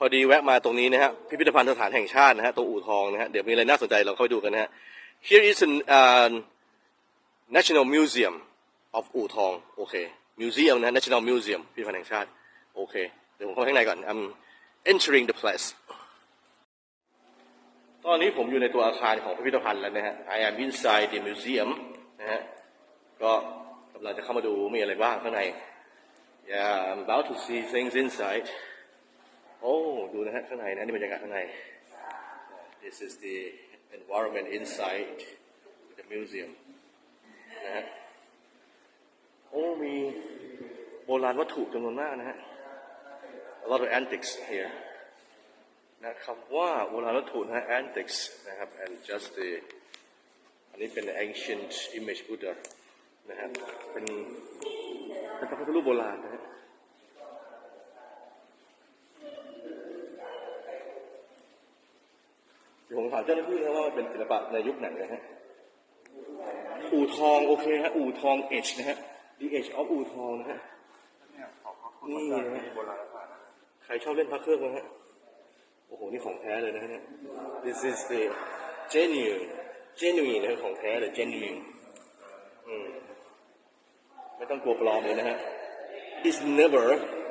พอดีแวะมาตรงนี้นะฮะพิพิธภัณฑ์สถานแห่งชาตินะฮะตรงอู่ทองนะฮะเดี๋ยวมีอะไรน่าสนใจเราเข้าไปดูกันนะฮะ here is an uh, National Museum of อู่ทองโอเค Museum นะ National Museum พิพิธภัณฑ์แห่งชาติโอเคเดี๋ยวผมเข้าไปข้างในก่อน I'm entering the place ตอนนี้ผมอยู่ในตัวอาคารของพิพิธภัณฑ์แล้วนะฮะ I am inside the museum นะฮะก็กำลังจะเข้ามาดูมีอะไรบ้างข้างใน Yeah I'm about to see things inside โอ้ดูนะฮะข้างในนะนี่บรรยากาศข้างใน This is the environment inside the museum นะฮะโอ้มีโบราณวัตถุจำนวนมากนะฮะ A lot of antiques here นะคำว่าโบราณวัตถุนะฮะ antiques นะครับ and just the อันนี้เป็น ancient image Buddha นะฮะเป็นเป็นพระพุทธรูปโบราณนะฮะเดี๋ยวผม ถามเจ้าหน้าที่นะว่ามันเป็นศิลปะในยุคไหนนะฮะ อู่ทองโอเคฮะ อู่ทอง H นะฮะ The H of อู่ทองนะฮะนี่นะฮะใครชอบเล่นพระเครื่องไหมฮะ โอ้โห นี่ของแท้เลยนะฮะเนี่ย This is the genuine genuine นะฮะของแท้เลย genuine อืมไม่ต้องกลัวปลอมเลยนะฮะ It's never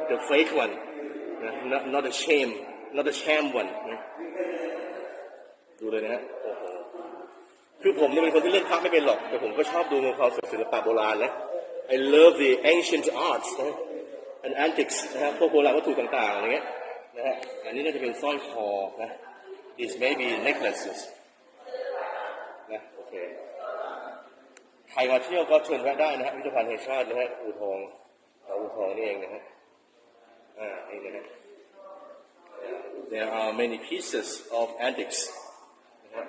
the fake one นะ not not the sham not the sham one นะ ดูเลยนะฮะโอ้โหคือผมเนี่ยเป็นคนที่เล่นพระไม่เป็นหรอก แต่ผมก็ชอบดูความศิลปะโบราณนะ I love the ancient arts นะ and antiques นะฮะพวกโบราณวัตถุต่างๆอะไรเงี้ยนะฮะอันนี้น่าจะเป็นสร้อยคอนะ this may be necklaces นะโอเคใครมาเที่ยวก็เชิญแวะได้นะฮะพิพิธภัณฑ์แห่งชาตินะฮะอู่ทองเอาอู่ทองนี่เองนะฮะอ่านี่นะฮะ there are many pieces of antiques นะฮะ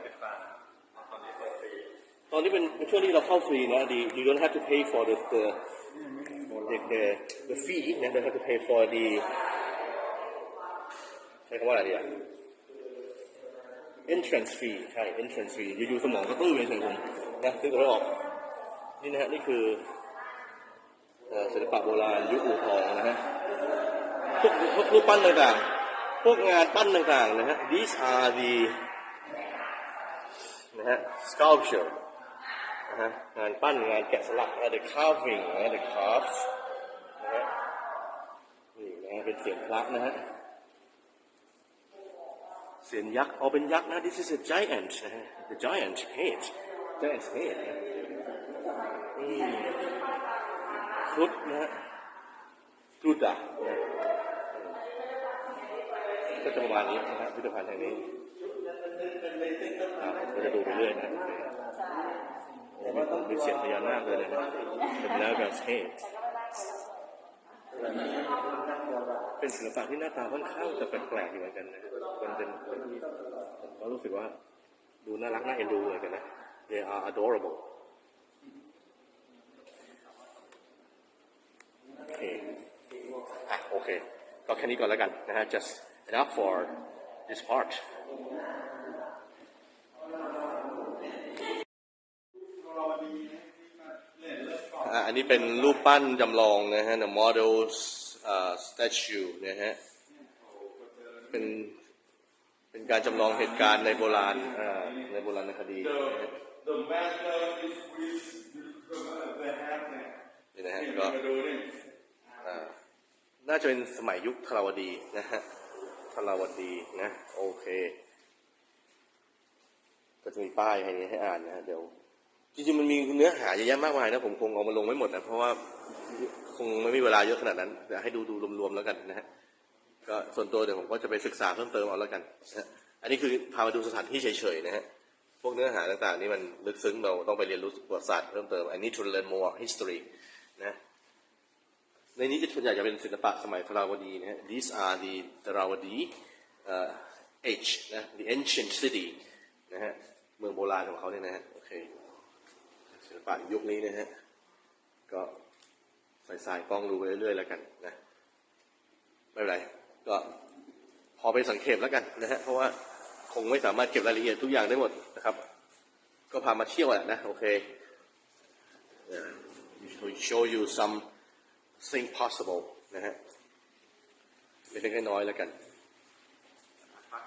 ต อนนี้เป็นช่วงที่เราเข้าฟรีนะ the you don't have to pay for the the the the, the fee นะ don't have to pay for the ใช้คำว่าอะไรดีอะ entrance fee ใช่ entrance fee อยู่ๆสมองก็ตื้อเลยเฉยผมนะคือเราออก นี่นะฮะ นี่คือศิลปะโบราณยุคอู่ทองนะฮะพวกพวกรูปปั้นต่างๆ พวกงานปั้นต่างๆ นะฮะ these are the นะฮะ sculpture นะงานปั้นงานแกะสลักนะ the carving นะ the crafts นะฮะนี่นะเป็นเสียงพระนะฮะเสียงยักษ์เอาเป็นยักษ์นะ this is a giant นะฮะ the giant head giant's head นะอืมครุฑนะฮะครุฑอะนะก็จะประมาณนี้นะฮะพิพิธภัณฑ์แห่งนี้อ่าจะดูไปเรื่อยนะ โอเคโอ้โหผมมีเสียงพญานาคเลยนะเป็นแล้วแบบเทศเป็นศิลปะที่หน้าตาค่อนข้างจะแปลกๆอยู่เหมือนกันนะมันเป็นคนที่ผมก็รู้สึกว่า ดูน่ารักน่าเอ็นดูเหมือนกันนะ they are adorable โอเคอะโอเค ก็แค่นี้ก่อนแล้วกันนะฮะ just enough for this part อะอันนี้เป็นรูปปั้นจำลองนะฮะ the model uh, statue นะฮะ เป็น เป็นการจำลองเหตุการณ์ในโบราณอ่าในโบราณคดีนะฮะ The master is with the hat นี่นะฮะเนี่ยก็มาดูนี่อ่าน่าจะเป็นสมัยยุคธรวดีนะฮะธรวดีนะ โอเค ก็จะมีป้ายให้นี้ให้อ่านนะฮะเดี๋ยว จริงๆมันมีเนื้อหาเยอะแยะมากมายนะผมคงเอามาลงไม่หมดนะเพราะว่าคงไม่มีเวลาเยอะขนาดนั้นแต่ให้ดูดูรวมๆแล้วกันนะฮะก็ส่วนตัวเดี๋ยวผมก็จะไปศึกษาเพิ่มเติมเอาแล้วกันนะอันนี้คือพามาดูสถานที่เฉยๆนะฮะพวกเนื้อหาต่างๆนี่มันลึกซึ้งเราต้องไปเรียนรู้ประวัติศาสตร์เพิ่มเติม I need to learn more history นะในนี้จะส่วนใหญ่จะเป็นศิลปะสมัยธราวดีนะฮะ These are the ธราวดี age นะ the ancient city นะฮะเมืองโบราณของเขาเนี่ยนะฮะโอเค ศิลปะยุคนี้นะฮะ ก็ใส่สายกล้องดูไปเรื่อยๆแล้วกันนะ ไม่เป็นไร ก็พอไปสังเกตแล้วกันนะฮะ เพราะว่าคงไม่สามารถเก็บรายละเอียดทุกอย่างได้หมดนะครับ ก็พามาเที่ยวแหละนะ โอเค show you some thing possible นะฮะเล็กๆน้อยๆแล้วกัน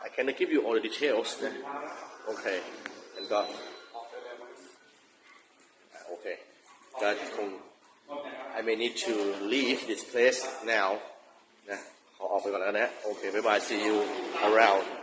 I cannot give you all the details นะ โอเคแล้วก็ โอเคก็คง I may need to leave this place now นะขอออกไปก่อนแล้วนะ โอเค บ๊ายบาย see you around